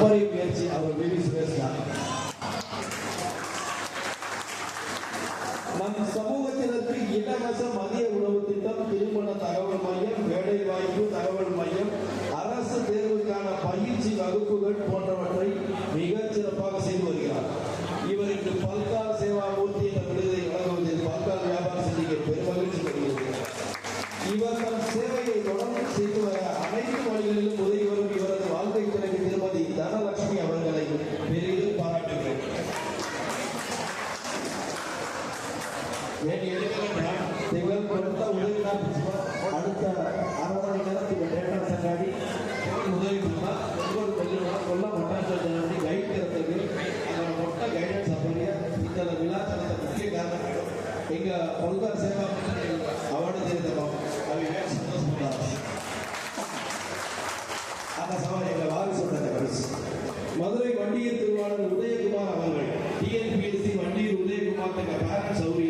அளப்பறை முயற்சி அவர் விவி சுரேஷ் நம் சமூகத்தினருக்கு இலவச மதிய உணவு திட்டம் திருமண தகவல் மையம் வேலை வாய்ப்பு தகவல் மையம் அரசு தேர்வுக்கான பயிற்சி வகுப்புகள் போன்றவற்றை மிகச் சிறப்பாக செய்து வருகிறார். இவர் இன்று பல்கால் சேவா மூர்த்தி என்ற விருதை வழங்குவதில் பல்கால் வியாபார சந்திக்க பெரும் மகிழ்ச்சி பெறுகிறது. இவர் தன் சேவையை தொடர்ந்து செய்து வர நீங்கள் கொடுத்த உதவினால் அடுத்த அரை மணி நேரத்துக்கு டேட்டா சங்காடி உதவி பண்ணால் ஒவ்வொரு பள்ளியோட கொல்ல மட்டாஞ்சல் கைட் இருக்கிறது அதோட மொத்த கைடன்ஸ் அப்படியே இந்த விழாத்தனத்தை முக்கிய காரணம். எங்க பொருளாதார சேவா அவார்டு